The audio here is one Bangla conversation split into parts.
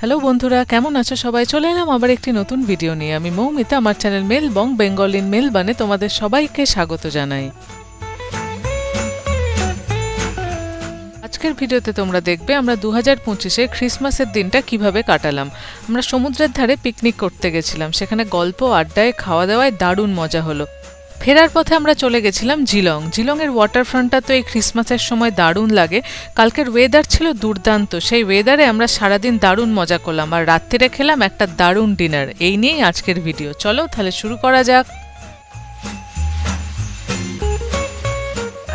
হ্যালো বন্ধুরা, কেমন আছো সবাই? চলে এলাম আবার একটি নতুন ভিডিও নিয়ে। আমি মৌমিতা, আমার চ্যানেল মেল বং বেঙ্গল ইন মেল বানে তোমাদের সবাইকে স্বাগত জানাই। আজকের ভিডিওতে তোমরা দেখবে আমরা দু হাজার পঁচিশে খ্রিসমাসের দিনটা কীভাবে কাটালাম। আমরা সমুদ্রের ধারে পিকনিক করতে গেছিলাম। সেখানে গল্প, আড্ডায় খাওয়া দাওয়ায় দারুণ মজা হলো। ফেরার পথে আমরা চলে গেছিলাম জিলং। জিলংয়ের ওয়াটারফ্রন্টটা তো এই ক্রিসমাসের সময় দারুণ লাগে। কালকের ওয়েদার ছিল দুর্দান্ত। সেই ওয়েদারে আমরা সারাদিন দারুণ মজা করলাম আর রাত্রিরে খেলাম একটা দারুণ ডিনার এই নিয়েই আজকের ভিডিও চলো তাহলে শুরু করা যাক।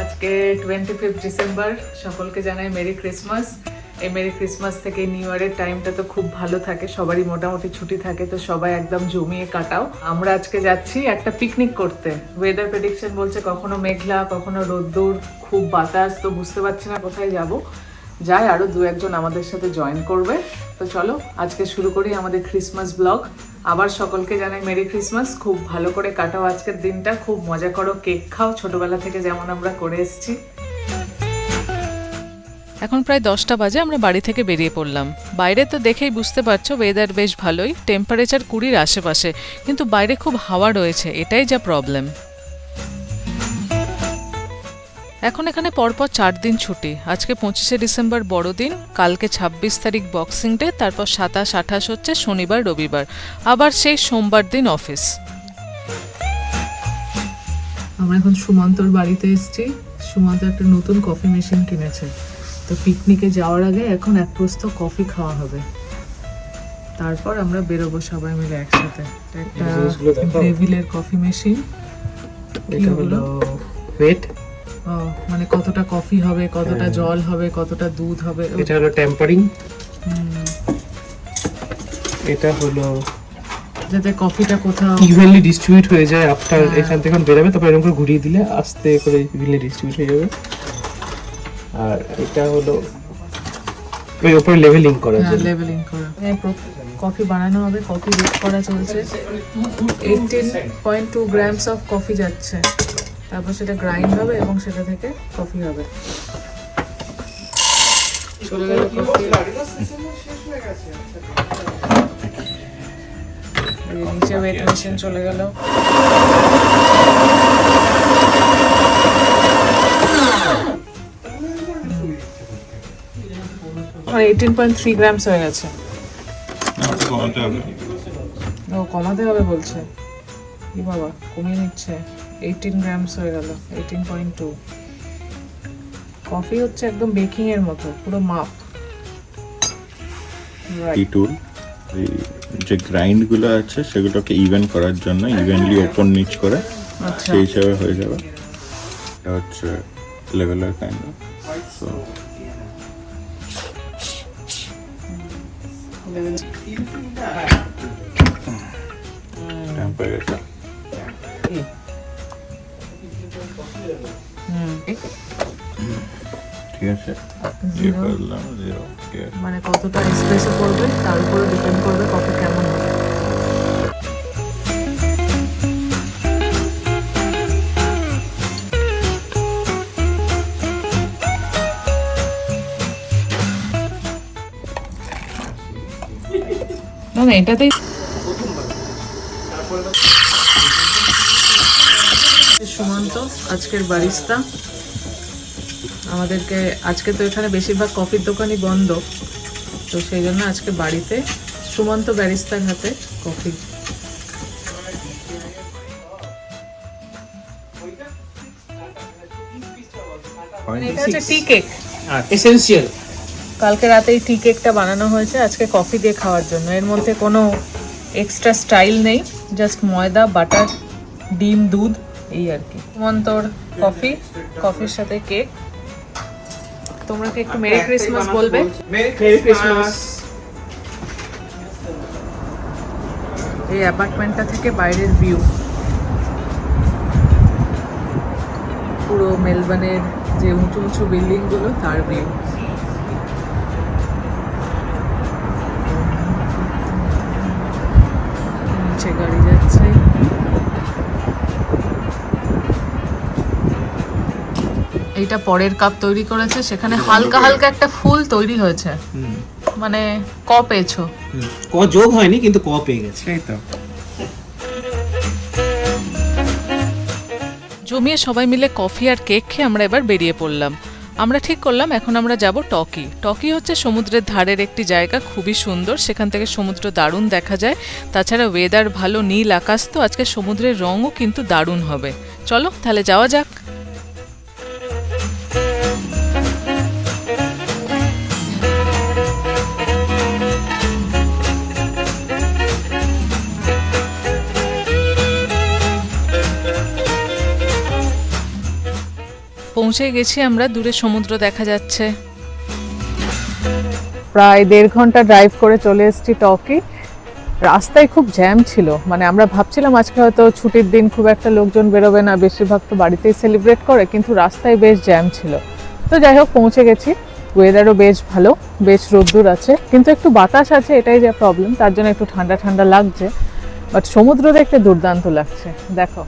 আজকে টোয়েন্টি ফিফথ ডিসেম্বর সকলকে জানাই মেরি ক্রিসমাস এই মেরি ক্রিসমাস থেকে নিউ ইয়ারের টাইমটা তো খুব ভালো থাকে, সবারই মোটামুটি ছুটি থাকে, তো সবাই একদম জমিয়ে কাটাও। আমরা আজকে যাচ্ছি একটা পিকনিক করতে। ওয়েদার প্রেডিকশন বলছে কখনো মেঘলা, কখনো রোদ্দুর, খুব বাতাস, তো বুঝতে পারছি না কোথায় যাব। যাই আরও দু একজন আমাদের সাথে জয়েন করবে। তো চলো, আজকে শুরু করি আমাদের ক্রিসমাস ব্লগ আবার সকলকে জানাই মেরি ক্রিসমাস খুব ভালো করে কাটাও আজকের দিনটা, খুব মজা করো, কেক খাও। ছোটবেলা থেকে যেমন আমরা করে এসেছি। এখন প্রায় দশটা বাজে, আমরা বাড়ি থেকে বেরিয়ে পড়লাম। বাইরে তো দেখেই বুঝতে পারছ ওয়েদার বেশ ভালোই টেম্পারেচার কুড়ির আশেপাশে, কিন্তু বাইরে খুব হাওয়া রয়েছে, এটাই যা প্রবলেম এখন এখানে পরপর চার দিন ছুটি। আজকে পঁচিশে ডিসেম্বর বড়দিন, কালকে ছাব্বিশ তারিখ বক্সিং ডে তারপর সাতাশ, আঠাশ হচ্ছে শনিবার, রবিবার। আবার সেই সোমবার দিন অফিস আমরা এখন সুমন্তর বাড়িতে এসেছি। সুমন্ত একটা নতুন কফি মেশিন কিনেছে। তো পিকনিকে যাওয়ার আগে এখন এক প্রস্ত কফি খাওয়া হবে। তারপর আমরা বেরোবো সবাই মিলে একসাথে। একটা কফি মেশিন। এটা হলো ওয়েট মানে কতটা কফি হবে কতটা হ্যাঁ। জল হবে কতটা দুধ হবে। এটা হলো টেম্পারিং এটা হলো যাতে কফিটা কোথাও ইভেনলি ডিস্ট্রিবিউট হয়ে যায় আফটার হ্যাঁ। এখান থেকে বেরোবে তারপর এরকম করে ঘুরিয়ে দিলে আস্তে করে ইভেনলি ডিস্ট্রিবিউট হয়ে যাবে। আর এটা হলো ওই উপরে লেভেলিং করা হ্যাঁ লেভেলিং করা। কফি বানানো হবে কফি রেড করা চলছে। Eighteen point two grams of coffee যাচ্ছে। তারপর সেটা গ্রাইন্ড হবে এবং সেটা থেকে কফি হবে। চলে গেল কফি নিচে ওয়েট মেশিন চলে গেল। এইটিন পয়েন্ট থ্রি গ্রামস হয়ে গেছে। ও কমাতে হবে বলছে। কি বাবা কমিয়ে নিচ্ছে। এইটিন গ্রামস হয়ে গেল এইটিন পয়েন্ট টু কফি হচ্ছে একদম বেকিং এর মতো পুরো মাপ. এই টুল এই যে গ্রাইন্ডগুলো আছে সেগুলোকে ইভেন করার জন্য ইভেনলি ওপর নিচ করে আচ্ছা। সেই হিসাবে হয়ে যাবে। এটা হচ্ছে লেভেলের কাইন্ড সো ঠিক আছে মানে কতটা এসপ্রেসো করবে তার উপরে ডিপেন্ড করবে কত কেমন হবে। না না এটাতেই সুমন্ত আজকের বারিস্তা। আমাদেরকে আজকে তো এখানে বেশিরভাগ কফির দোকানই বন্ধ তো সেই জন্য আজকে বাড়িতে সুমন্ত ব্যারিস্তার হাতে কফি। এটা হচ্ছে টি কেক এসেনশিয়াল কালকে রাতে এই টি কেকটা বানানো হয়েছে আজকে কফি দিয়ে খাওয়ার জন্য। এর মধ্যে কোনো এক্সট্রা স্টাইল নেই জাস্ট ময়দা বাটার ডিম দুধ এই আর কি। সুমন্তর কফি কফির সাথে কেক তোমরা কি একটু মেরি ক্রিসমাস বলবে? মেরি ক্রিসমাস এই অ্যাপার্টমেন্টটা থেকে বাইরের ভিউ পুরো মেলবার্নের যে উঁচু উঁচু বিল্ডিংগুলো তার ভিউ নিচে গাড়ি যাচ্ছে। এইটা পরের কাপ তৈরি করেছে সেখানে হালকা হালকা একটা ফুল তৈরি হয়েছে। মানে ক পেয়েছ? ক যোগ হয়নি কিন্তু ক পেয়ে গেছে। সেই তো। জমিয়ে সবাই মিলে কফি আর কেক খেয়ে আমরা এবার বেরিয়ে পড়লাম। আমরা ঠিক করলাম, এখন আমরা যাব টকি। টকি হচ্ছে সমুদ্রের ধারের একটি জায়গা, খুবই সুন্দর। সেখান থেকে সমুদ্র দারুণ দেখা যায়। তাছাড়া ওয়েদার ভালো, নীল আকাশ তো, আজকে সমুদ্রের রঙও কিন্তু দারুণ হবে। চলো, তাহলে যাওয়া যাক। পৌঁছে গেছি আমরা, দূরে সমুদ্র দেখা যাচ্ছে। প্রায় দেড় ঘণ্টা ড্রাইভ করে চলে এসেছি টকি। রাস্তায় খুব জ্যাম ছিল মানে আমরা ভাবছিলাম আজকে হয়তো ছুটির দিন খুব একটা লোকজন বেরোবে না, বেশিরভাগ তো বাড়িতেই সেলিব্রেট করে, কিন্তু রাস্তায় বেশ জ্যাম ছিল। তো যাই হোক, পৌঁছে গেছি। ওয়েদারও বেশ ভালো, বেশ রোদ্দুর আছে, কিন্তু একটু বাতাস আছে, এটাই যা প্রবলেম তার জন্য একটু ঠান্ডা ঠান্ডা লাগছে। বাট সমুদ্র দেখতে দুর্দান্ত লাগছে, দেখো।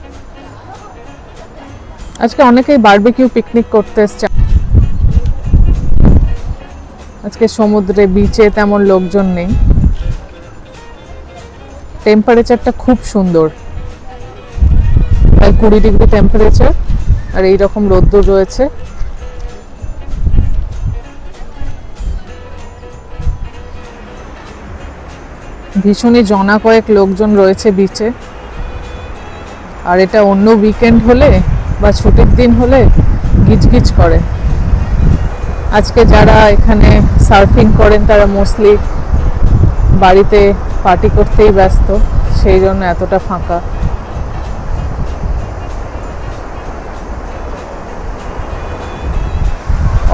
আজকে অনেকেই বারবিকিউ পিকনিক করতে এসছে। আজকে সমুদ্রে বিচে তেমন লোকজন নেই। টেম্পারেচারটা খুব সুন্দর। প্রায় কুড়ি ডিগ্রি টেম্পারেচার আর এই রকম রোদ্দুর রয়েছে। ভীষণই জনা কয়েক লোকজন রয়েছে বিচে আর এটা অন্য উইকেন্ড হলে বা ছুটির দিন হলে গিজগিজ করে। আজকে যারা এখানে সার্ফিং করেন, তারা মোস্টলি বাড়িতে পার্টি করতেই ব্যস্ত, সেই জন্য এতটা ফাঁকা।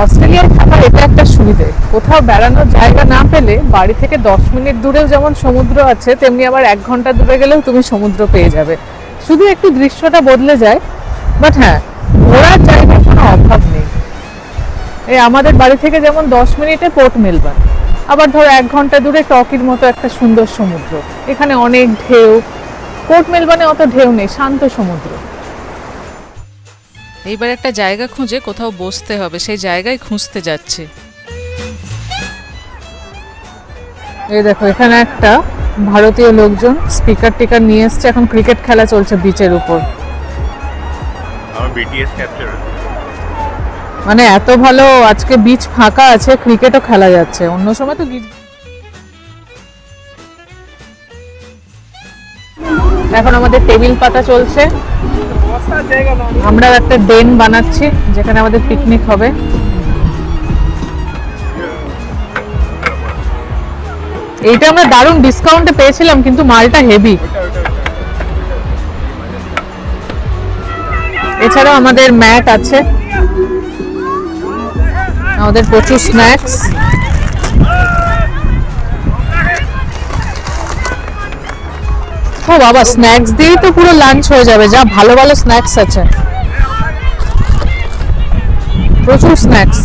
অস্ট্রেলিয়ায় থাকার এটা একটা সুবিধে। কোথাও বেড়ানোর জায়গা না পেলে বাড়ি থেকে দশ মিনিট দূরেও যেমন সমুদ্র আছে, তেমনি আবার এক ঘণ্টা দূরে গেলেও তুমি সমুদ্র পেয়ে যাবে। শুধু একটু দৃশ্যটা বদলে যায় বাট হ্যাঁ ঘোরার জায়গার কোনো অভাব নেই। এই আমাদের বাড়ি থেকে যেমন দশ মিনিটে পোর্ট মেলবার্ন। আবার ধরো এক ঘণ্টা দূরে টকির মতো একটা সুন্দর সমুদ্র। এখানে অনেক ঢেউ। পোর্ট মেলবার্নে অত ঢেউ নেই শান্ত সমুদ্র। এইবার একটা জায়গা খুঁজে কোথাও বসতে হবে সেই জায়গায় খুঁজতে যাচ্ছে। এই দেখো এখানে একটা ভারতীয় লোকজন স্পিকার টিকার নিয়ে এসছে। এখন ক্রিকেট খেলা চলছে বিচের উপর। বিটিএস ক্যাপচার মানে এত ভালো আজকে বিচ ফাঁকা আছে ক্রিকেটও খেলা যাচ্ছে। অন্য সময় তো এখন আমাদের টেবিল পাতা চলছে। আমরা একটা ডেন বানাচ্ছি যেখানে আমাদের পিকনিক হবে। এইটা আমরা দারুণ ডিসকাউন্টে পেয়েছিলাম কিন্তু মালটা হেভি এছাড়াও আমাদের ম্যাট আছে। আমাদের প্রচুর স্ন্যাক্স। ও বাবা, স্ন্যাক্স দিয়েই তো পুরো লাঞ্চ হয়ে যাবে। যা ভালো ভালো স্ন্যাক্স আছে। প্রচুর স্ন্যাক্স।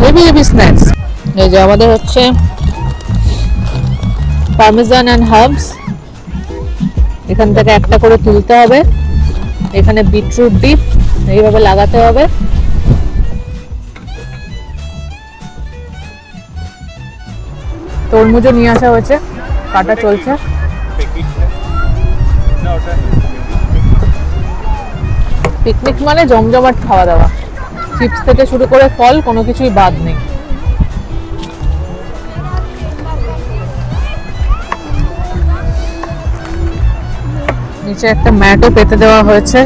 Heavy heavy snacks. এই যে আমাদের হচ্ছে পার্মেজান অ্যান্ড হার্বস এখান থেকে একটা করে তুলতে হবে। এখানে বিটরুট ডিপ এইভাবে লাগাতে হবে। তরমুজও নিয়ে আসা হয়েছে। কাটা চলছে। পিকনিক মানে জমজমাট খাওয়া দাওয়া। চিপস থেকে শুরু করে ফল, কোনো কিছুই বাদ নেই। নিচে একটা ম্যাটও পেতে দেওয়া হয়েছে।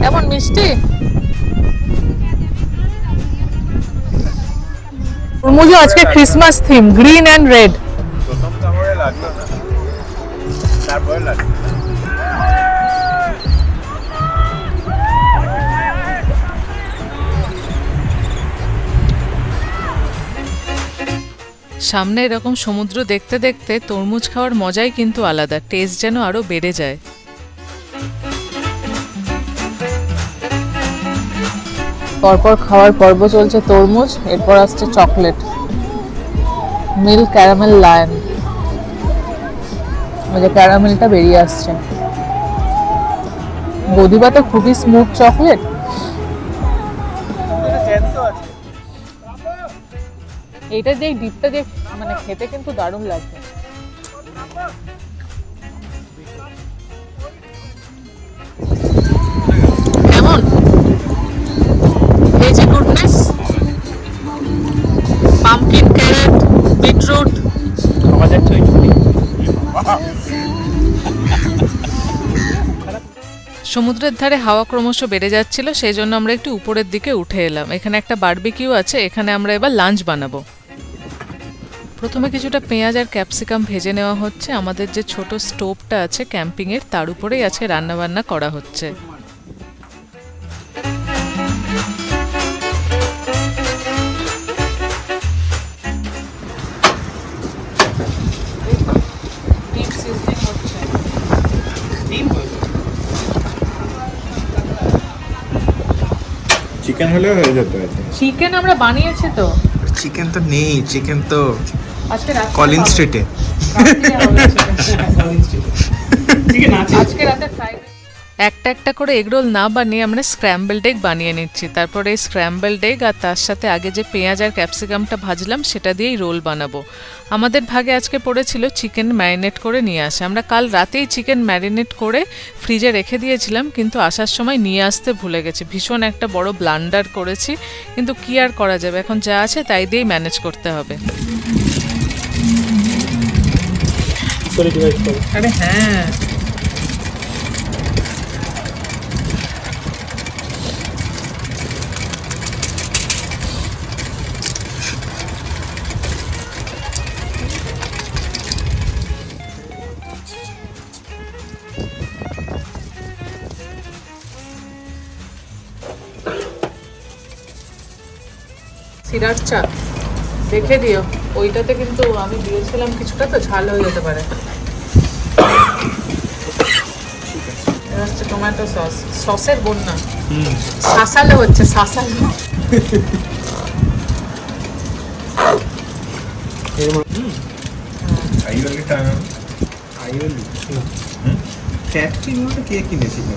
কেমন মিষ্টি? তরমুজও আজকে Christmas theme green and red প্রথম লাগল না। তারপরে লাগল সামনে এরকম সমুদ্র দেখতে দেখতে তরমুজ খাওয়ার মজাই কিন্তু আলাদা টেস্ট যেন আরও বেড়ে যায়। পরপর খাওয়ার পর্ব চলছে তরমুজ, এরপর আসছে চকলেট। মিল্ক ক্যারামেল লায়ন যে ক্যারামেলটা বেরিয়ে আসছে। গদিবা তো খুবই স্মুথ চকলেট। এইটা যে ডিপটা যে মানে খেতে কিন্তু দারুণ লাগছে সমুদ্রের ধারে হাওয়া ক্রমশ বেড়ে যাচ্ছিল সেই জন্য আমরা একটু উপরের দিকে উঠে এলাম। এখানে একটা বার্বিকিউ আছে, এখানে আমরা এবার লাঞ্চ বানাবো। প্রথমে কিছুটা পেঁয়াজ আর ক্যাপসিকাম ভেজে নেওয়া হচ্ছে। আমাদের যে ছোট স্টোভটা আছে ক্যাম্পিংয়ের, তার উপরেই আছে রান্নাবান্না করা হচ্ছে। চিকেন হলে হয়ে যেত চিকেন আমরা বানিয়েছি তো। চিকেন তো নেই চিকেন তো আজকে স্ট্রিটে কলিন স্ট্রিটে কলিন স্ট্রিটে চিকেন আছে আজকে রাতে ফ্রাইড একটা একটা করে এগরোল না বানিয়ে আমরা স্ক্র্যাম্বল ডেগ বানিয়ে নিচ্ছি। তারপরে এই স্ক্র্যাম্বল ডেগ আর তার সাথে আগে যে পেঁয়াজ আর ক্যাপসিকামটা ভাজলাম সেটা দিয়েই রোল বানাবো। আমাদের ভাগে আজকে পড়েছিল চিকেন ম্যারিনেট করে নিয়ে আসে। আমরা কাল রাতেই চিকেন ম্যারিনেট করে ফ্রিজে রেখে দিয়েছিলাম কিন্তু আসার সময় নিয়ে আসতে ভুলে গেছি। ভীষণ একটা বড় ব্লান্ডার করেছি কিন্তু কি আর করা যাবে? এখন যা আছে তাই দিয়েই ম্যানেজ করতে হবে। আরে হ্যাঁ। সিরার চা দেখে দিও। ওইটাতে কিন্তু আমি দিয়েছিলাম কিছুটা তো ঝাল হয়ে যেতে পারে। এটা হচ্ছে টমেটো সস সসের বন্যা। শাসালো হচ্ছে শাসালো আইওলিটা আইওলি ফ্যাক্টরি মধ্যে কে কিনেছিল?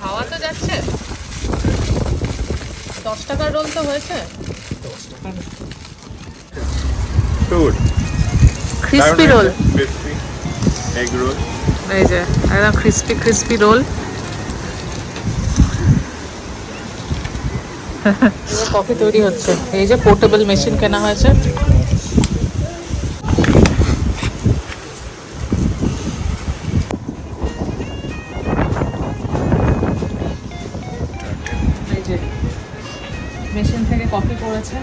খাওয়া তো যাচ্ছে। দশ টাকার রোল তো হয়েছে। ক্রিস্পি রোল এগ রোল এই যে একদম ক্রিস্পি ক্রিস্পি রোল কফি তৈরি হচ্ছে। এই যে পোর্টেবল মেশিন কেনা হয়েছে। মেশিন থেকে কফি করেছে।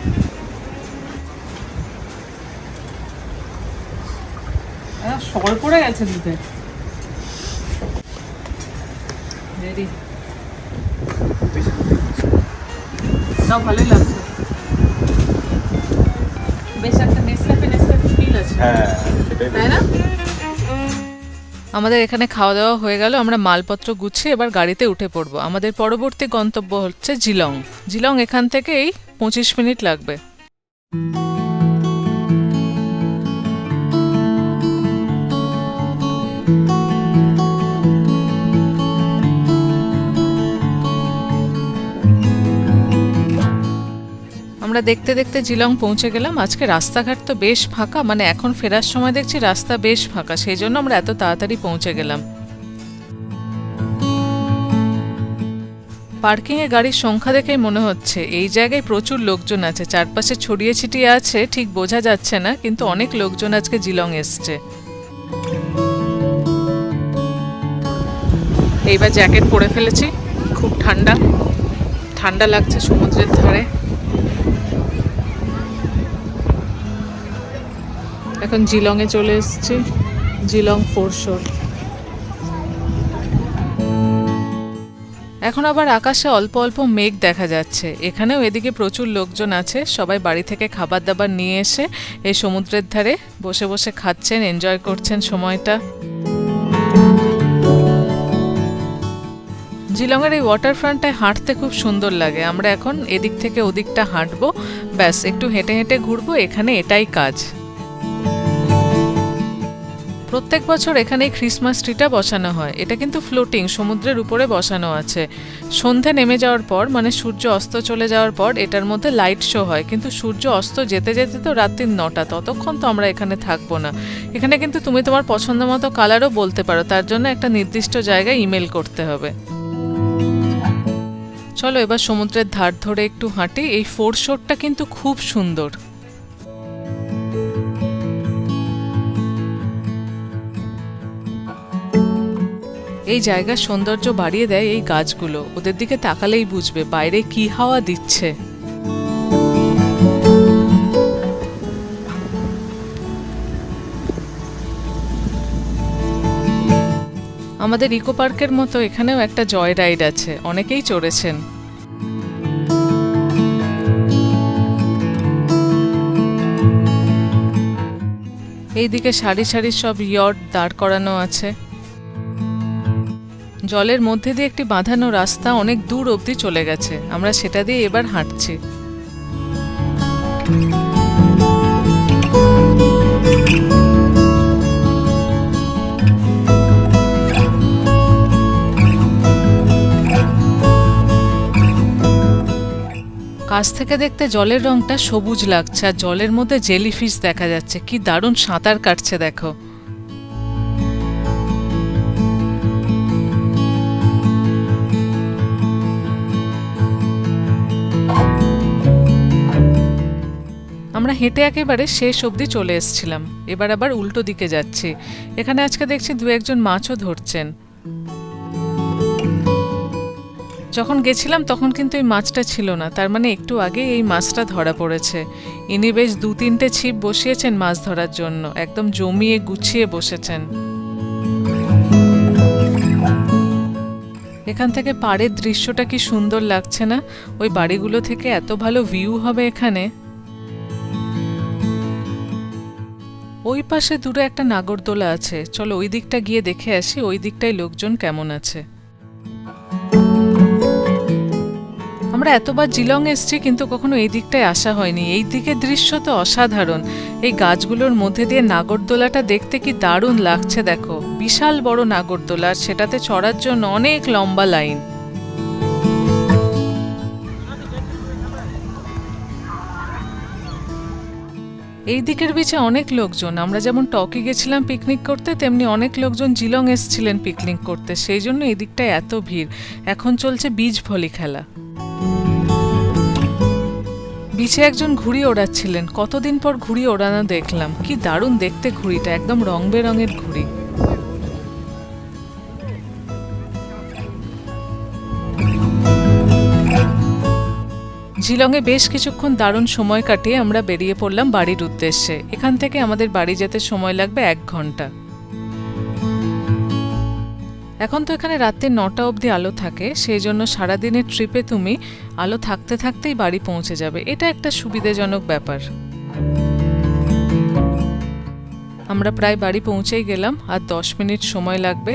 সর পড়ে গেছে দুধে। রেডি তাও ভালোই লাগছে। বেশ একটা নেসক্যাফে নেসক্যাফে ফিল আছে। হ্যাঁ তাই না? আমাদের এখানে খাওয়া দাওয়া হয়ে গেল, আমরা মালপত্র গুছিয়ে এবার গাড়িতে উঠে পড়ব। আমাদের পরবর্তী গন্তব্য হচ্ছে জিলং। জিলং এখান থেকেই পঁচিশ মিনিট লাগবে। আমরা দেখতে দেখতে জিলং পৌঁছে গেলাম। আজকে রাস্তাঘাট তো বেশ ফাঁকা মানে এখন ফেরার সময় দেখছি রাস্তা বেশ ফাঁকা, সেই জন্য আমরা এত তাড়াতাড়ি পৌঁছে গেলাম। পার্কিংয়ে গাড়ির সংখ্যা দেখেই মনে হচ্ছে, এই জায়গায় প্রচুর লোকজন আছে, চারপাশে ছড়িয়ে ছিটিয়ে আছে, ঠিক বোঝা যাচ্ছে না, কিন্তু অনেক লোকজন আজকে জিলং এসছে। এইবার জ্যাকেট পরে ফেলেছি, খুব ঠান্ডা ঠান্ডা লাগছে সমুদ্রের ধারে। এখন জিলংয়ে চলে এসেছি। জিলং ফোর শোর এখন আবার আকাশে অল্প অল্প মেঘ দেখা যাচ্ছে। এখানেও এদিকে প্রচুর লোকজন আছে। সবাই বাড়ি থেকে খাবার দাবার নিয়ে এসে এই সমুদ্রের ধারে বসে বসে খাচ্ছেন এনজয় করছেন সময়টা। জিলংয়ের এই ওয়াটার ফ্রন্টটায় হাঁটতে খুব সুন্দর লাগে। আমরা এখন এদিক থেকে ওদিকটা হাঁটবো। ব্যাস, একটু হেঁটে হেঁটে ঘুরবো। এখানে এটাই কাজ। প্রত্যেক বছর এখানে ক্রিসমাস ট্রিটা বসানো হয়। এটা কিন্তু ফ্লোটিং সমুদ্রের উপরে বসানো আছে। সন্ধে নেমে যাওয়ার পর মানে সূর্য অস্ত চলে যাওয়ার পর, এটার মধ্যে লাইট শো হয়। কিন্তু সূর্য অস্ত যেতে যেতে তো রাত্রি নটা, ততক্ষণ তো আমরা এখানে থাকব না। এখানে কিন্তু তুমি তোমার পছন্দ মতো কালারও বলতে পারো। তার জন্য একটা নির্দিষ্ট জায়গায় ইমেল করতে হবে। চলো এবার সমুদ্রের ধার ধরে একটু হাঁটি। এই ফোর শোরটা কিন্তু খুব সুন্দর। এই জায়গার সৌন্দর্য বাড়িয়ে দেয় এই গাছগুলো। ওদের দিকে তাকালেই বুঝবে বাইরে কি হাওয়া দিচ্ছে। আমাদের ইকো পার্কের মতো এখানেও একটা জয় রাইড আছে, অনেকেই চড়েছেন। এইদিকে সারি সারি সব ইয়ট দাঁড় করানো আছে। জলের মধ্যে দিয়ে একটি বাঁধানো রাস্তা অনেক দূর অবধি চলে গেছে। আমরা সেটা দিয়ে এবার হাঁটছি। কাছ থেকে দেখতে জলের রংটা সবুজ লাগছে, আর জলের মধ্যে জেলিফিশ দেখা যাচ্ছে। কি দারুণ সাঁতার কাটছে, দেখো। আমরা হেঁটে একেবারে শেষ অবধি চলে এসেছিলাম। এবার আবার উল্টো দিকে যাচ্ছি। এখানে আজকে দেখছি দু একজন মাছও ধরছেন। যখন গেছিলাম তখন কিন্তু এই মাছটা ছিল না। তার মানে একটু আগে এই মাছটা ধরা পড়েছে। ইনি বেশ দু তিনটে ছিপ বসিয়েছেন মাছ ধরার জন্য। একদম জমিয়ে গুছিয়ে বসেছেন। এখান থেকে পাড়ের দৃশ্যটা কি সুন্দর লাগছে না? ওই বাড়িগুলো থেকে এত ভালো ভিউ হবে এখানে। ওই পাশে দূরে একটা নাগরদোলা আছে। চলো ওই দিকটা গিয়ে দেখে আসি, ওই দিকটায় লোকজন কেমন আছে। আমরা এতবার জিলং এসছি, কিন্তু কখনো এই দিকটায় আসা হয়নি। এই দিকের দৃশ্য তো অসাধারণ। এই গাছগুলোর মধ্যে দিয়ে নাগরদোলাটা দেখতে কি দারুণ লাগছে, দেখো। বিশাল বড় নাগরদোলা সেটাতে চড়ার জন্য অনেক লম্বা লাইন। এই দিকের বিচে অনেক লোকজন। আমরা যেমন টকি গেছিলাম পিকনিক করতে, তেমনি অনেক লোকজন জিলং এসছিলেন পিকনিক করতে। সেই জন্য এই দিকটায় এত ভিড়। এখন চলছে বীজ ভলি খেলা। বিচে একজন ঘুড়ি ওড়াচ্ছিলেন। কতদিন পর ঘুড়ি ওড়ানো দেখলাম। কি দারুণ দেখতে ঘুড়িটা, একদম রং বেরঙের ঘুড়ি। জিলংয়ে বেশ কিছুক্ষণ দারুণ সময় কাটিয়ে আমরা বেরিয়ে পড়লাম বাড়ির উদ্দেশ্যে। এখান থেকে আমাদের বাড়ি যেতে সময় লাগবে এক ঘণ্টা। এখন তো এখানে রাত্রি নটা অবধি আলো থাকে সেই জন্য সারাদিনের ট্রিপে তুমি আলো থাকতে থাকতেই বাড়ি পৌঁছে যাবে। এটা একটা সুবিধাজনক ব্যাপার। আমরা প্রায় বাড়ি পৌঁছেই গেলাম, আর দশ মিনিট সময় লাগবে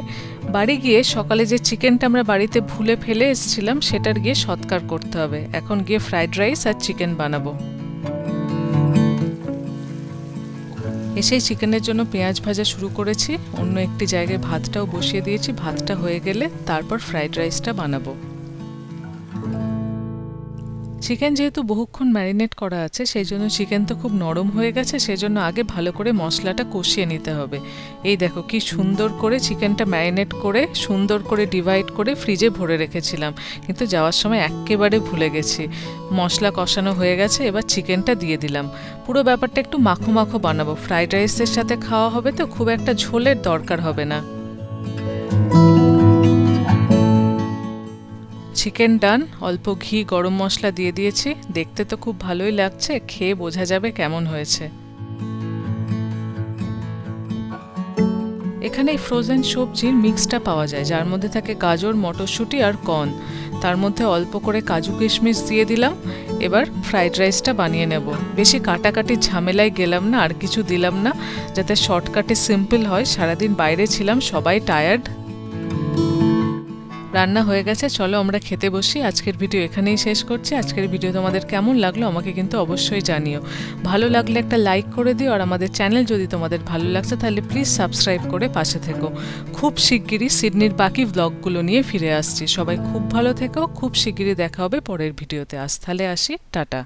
বাড়ি গিয়ে সকালে যে চিকেনটা আমরা বাড়িতে ভুলে ফেলে এসেছিলাম, সেটার গিয়ে সৎকার করতে হবে। এখন গিয়ে ফ্রাইড রাইস আর চিকেন বানাবো। এসেই চিকেনের জন্য পেঁয়াজ ভাজা শুরু করেছি। অন্য একটি জায়গায় ভাতটাও বসিয়ে দিয়েছি। ভাতটা হয়ে গেলে তারপর ফ্রাইড রাইসটা বানাবো। চিকেন যেহেতু বহুক্ষণ ম্যারিনেট করা আছে, সেই জন্য চিকেন তো খুব নরম হয়ে গেছে, সেই জন্য আগে ভালো করে মশলাটা কষিয়ে নিতে হবে। এই দেখো কি সুন্দর করে চিকেনটা ম্যারিনেট করে, সুন্দর করে ডিভাইড করে ফ্রিজে ভরে রেখেছিলাম। কিন্তু যাওয়ার সময় একেবারে ভুলে গেছি। মশলা কষানো হয়ে গেছে, এবার চিকেনটা দিয়ে দিলাম। পুরো ব্যাপারটা একটু মাখো মাখো বানাবো। ফ্রাইড রাইসের সাথে খাওয়া হবে তো, খুব একটা ঝোলের দরকার হবে না। চিকেন ডান অল্প ঘি, গরম মশলা দিয়ে দিয়েছি। দেখতে তো খুব ভালোই লাগছে, খেয়ে বোঝা যাবে কেমন হয়েছে। এখানে এই ফ্রোজেন সবজির মিক্সটা পাওয়া যায়, যার মধ্যে থাকে গাজর, মটরশুঁটি আর কর্ন তার মধ্যে অল্প করে কাজু কিশমিশ দিয়ে দিলাম, এবার ফ্রাইড রাইসটা বানিয়ে নেব। বেশি কাটাকাটি ঝামেলায় গেলাম না, আর কিছু দিলাম না, যাতে শর্টকাটে সিম্পল হয়। সারাদিন বাইরে ছিলাম, সবাই টায়ার্ড রান্না হয়ে গেছে, চলো আমরা খেতে বসি। আজকের ভিডিও এখানেই শেষ করছি। আজকের ভিডিও তোমাদের কেমন লাগল আমাকে কিন্তু অবশ্যই জানিও। ভালো লাগলে একটা লাইক করে দিও, আর আমাদের চ্যানেল যদি তোমাদের ভালো লাগছে তাহলে প্লিজ সাবস্ক্রাইব করে পাশে থেকো। খুব শিগগিরই সিডনির বাকি ব্লগগুলো নিয়ে ফিরে আসছি। সবাই খুব ভালো থেকো, খুব শিগগিরই দেখা হবে পরের ভিডিওতে। আজ তাহলে আসি, টাটা।